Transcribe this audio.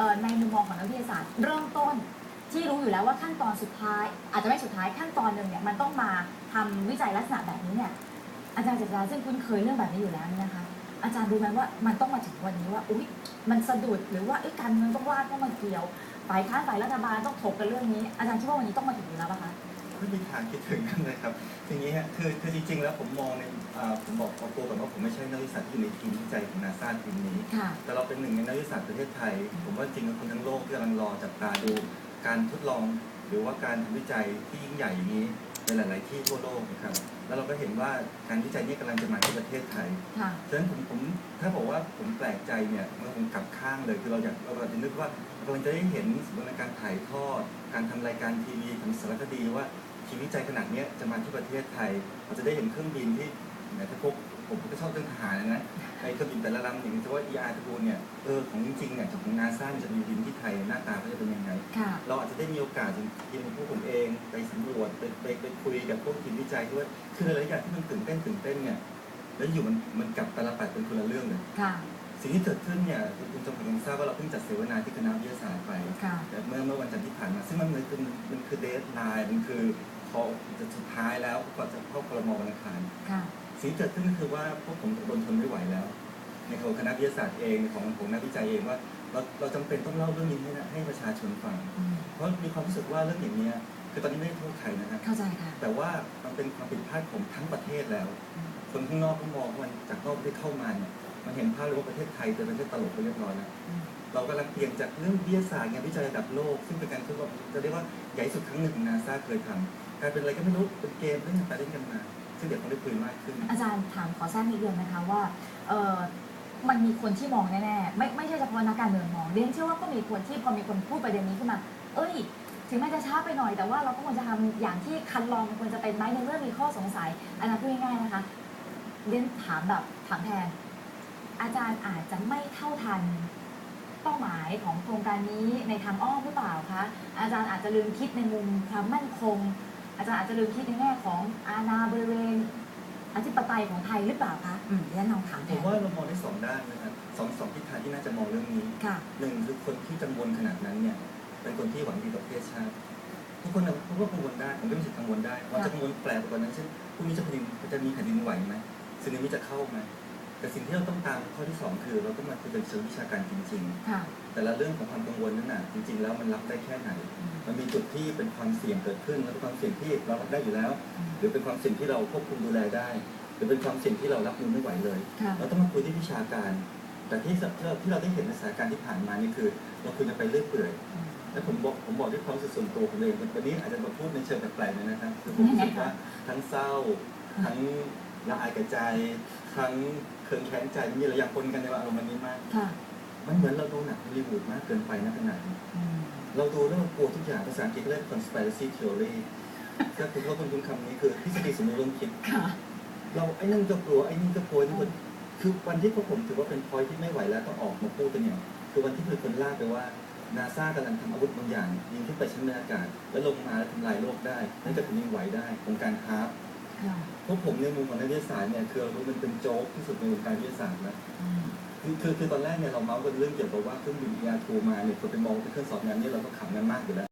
อ่อในมุมมองของนักวิทยาศาสตร์เริ่มต้นที่รู้อยู่แล้วว่าขั้นตอนสุดท้าย อาจจะไม่สุดท้ายขั้นตอนหนึ่งเนี่ยมันต้องมาทำวิจัยลักษณะแบบนี้เนี่ยอาจารย์เจษฎาซึ่งคุ้นเคยเรื่องแบบนี้อยู่แล้วนะคะ อาจารย์รู้ไหมว่ามันต้องมาถึงวันนี้ว่าอุ๊ยมันสะดุดหรือว่าการเมืองต้องว่าต้องมาเกี่ยวฝ่ายค้านฝ่ายรัฐบาลต้องถกกันเรื่องนี้ อาจารย์คิดว่าวันนี้ต้องมาถึงอยู่แล้วปะคะ ไม่มีทางคิดถึงนั่นเลยครับทีนี้ฮะคือคือจริงๆแล้วผมมองในอ่าผมบอกเอาตัวก่อนว่าผมไม่ใช่นักวิทยาศาสตร์ที่อยู่ในทีมวิจัยของนาซาทีมนี้ ค่ะ แต่เราเป็นหนึ่งในนักวิทยาศาสตร์ประเทศไทย ผมว่าจริงๆคนทั้งโลกที่กำลังรอจับตาดูการทดลอง หรือว่าการทำวิจัยที่ยิ่งใหญ่อย่างนี้ในหลาย ๆ ที่ทั่วโลกนะครับ แล้วเราก็เห็นว่าการวิจัยนี้กำลังจะมาที่ประเทศไทย ค่ะ ฉะนั้นผมผมถ้าบอกว่าผมแปลกใจเนี่ยมันคงกลับข้างเลยคือเราอยากเราเราจะนึกว่าเรากำลังจะได้เห็นสมมติในการถ่ายทอด การทำรายการทีวีทำสารคดีว่า ทีมวิจัยขนาดเนี้ยจะมาที่ประเทศไทย เราจะได้เห็นเครื่องบินที่เนี่ยถ้าพวกผมก็ชอบเรื่องทหารนะในเครื่องบินแต่ละลำอย่างเช่นว่า ER ทูเนี่ยเออของจริงๆเนี่ยจากของนาซาจะมีบินที่ไทยหน้าตาเขาจะเป็นยังไงค่ะเราอาจจะได้มีโอกาสทีมของพวกผมเองไปสำรวจไปไปไปคุยกับพวกทีมวิจัยด้วยคือหลายๆอย่างที่มันตื่นเต้นตื่นเต้นเนี่ยแล้วอยู่มันมันกลับตาลปัดเป็นคนละเรื่องเลยค่ะสิ่งที่เกิดขึ้นเนี่ยคุณจงคงทราบว่าเราเพิ่งจัดเสวนาที่คณะวิทยาศาสตร์ไปค่ะแต่เมื่อเมื่อวันจันทร์ที่ผ่านมา ซึ่งมันมันคือมันคือเดทไลน์มันคือ พอจะสุดท้ายแล้วก่อนจะเข้าครมวันอังคารค่ะสิ่งที่เกิดขึ้นก็คือว่าพวกผมตกลนทนไม่ไหวแล้ว ในของคณะวิทยาศาสตร์เองของของนักวิจัยเองว่า เราเราจำเป็นต้องเล่าเรื่องนี้ให้นะให้ประชาชนฟัง อืมเพราะมีความรู้สึกว่าเรื่องอย่างเนี้ยคือตอนนี้ไม่ได้โทษใครนะครับเข้าใจค่ะแต่ว่ามันเป็นความผิดพลาดของทั้งประเทศแล้ว อืมคนข้างนอกก็มองว่ามันจากนอกประเทศเข้ามาเนี่ยมันเห็นภาพเลยว่าประเทศไทยเป็นประเทศตลกไปเรียบร้อยแล้ว อืม เรากำลังเปลี่ยนจากเรื่องวิทยาศาสตร์งานวิจัยระดับโลก ซึ่งเป็นการทดลองจะเรียกว่าใหญ่สุดครั้งหนึ่งนาซาเคยทำกลายเป็นอะไรก็ไม่รู้เป็นเกมเล่นกันไปเล่นกันมา ซึ่งเดี๋ยวคงได้คุยมากขึ้น อาจารย์ถามขอแทรกนิดเดียวนะคะว่าเออมันมีคนที่มองแน่ๆไม่ไม่ใช่เฉพาะนักการเมืองมองเรียนเชื่อว่าก็มีคนที่พอมีคนพูดประเด็นนี้ขึ้นมา เอ้ย ถึงแม้จะช้าไปหน่อยแต่ว่าเราก็ควรจะทำอย่างที่คันลองควรจะเป็นไหมในเมื่อมีข้อสงสัยอันนั้นพูดง่ายๆนะคะเรียนถามแบบถามแทนอาจารย์อาจจะไม่เท่าทัน เป้าหมายของโครงการนี้ในทางอ้อมหรือเปล่าคะอาจารย์อาจจะลืมคิดในมุมความมั่นคง อาจารย์อาจจะลืมคิดในแง่ของอาณาบริเวณอธิปไตยของไทยหรือเปล่าคะอืมดิฉันลองถามแทผมนว่าเรามองได้สองด้านนะครับสองสองทิศทางที่น่าจะมองเรื่องนี้ค่ะ หนึ่งคือคนที่กังวลขนาดนั้นเนี่ยเป็นคนที่หวังดีต่อประเทศชาติทุกคนนะทุกคนกังวลได้ผมก็มีสิทธิ์กังวลได้เราจะกังวลแปลกกว่านั้นเช่นพรุ่งนี้จะแผ่นดินจะมีแผ่นดินไหวไหมสึนามิจะเข้าไหม แต่สิ่งที่เราต้องตามข้อที่สองคือ เราต้องมาคุยกันเชิงวิชาการจริงๆค่ะแต่ละเรื่องของความกังวลนั้นน่ะจริง ๆ แล้วมันรับได้แค่ไหนอืมมันมีจุดที่เป็นความเสี่ยงเกิดขึ้นและเป็นความเสี่ยงที่เรารับได้อยู่แล้วอืมหรือเป็นความเสี่ยงที่เราควบคุมดูแลได้ หรือเป็นความเสี่ยงที่เรารับมือไม่ไหวเลย ค่ะ เราต้องมาคุยที่วิชาการ แต่ที่เราที่เราได้เห็นในสถานการณ์ที่ผ่านมานี่คือ เราคุยกันไปเรื่อยเปื่อยอืมและผมบอกผมบอกด้วยความรู้สึกส่วนตัวผมเองวันนี้อาจจะมาพูดในเชิงแปลกๆเลยนะครับคือผมรู้สึกว่าทั้งเศร้า ทั้งละอายกับใจ ทั้ง เคืองแค้นใจมีหลายอย่างปนกันในอารมณ์วันนี้มาก ค่ะมันเหมือนเราดูหนังฮอลลีวูดมากเกินไปนะขนาดนี้อืมเราดูแล้วเรากลัวทุกอย่างภาษาอังกฤษเรียก conspiracy theory ก็คือว่าคุณคุณคำนี้คือทฤษฎีสมมติร่วมคิด ค่ะ เราไอ้นั่นก็กลัวไอ้นี่ก็กลัวทุกคนคือวันที่พวกผมถือว่าเป็นพอยที่ไม่ไหวแล้วต้องออกมาพูดกันเนี่ยคือวันที่มีคนลากไปว่านาซากำลังทำอาวุธบางอย่าง ยิงขึ้นไปชั้นบรรยากาศ แล้วลงมาแล้วทำลายโลกได้ นั่นก็ถึงยิงไหวได้ของการฮาร์ปค่ะ พวกผมในมุมของนักวิทยาศาสตร์เนี่ยคือเรารู้มันเป็นโจ๊กที่สุดในวงการวิทยาศาสตร์แล้วอืมคือคือคือตอนแรกเนี่ยเราเมาส์กันเรื่องเกี่ยวกับว่าเครื่องบิน ER2 มาเนี่ยคนไปมองเป็นเครื่องสอบงานเนี่ยเราก็ขำกันมากอยู่แล้ว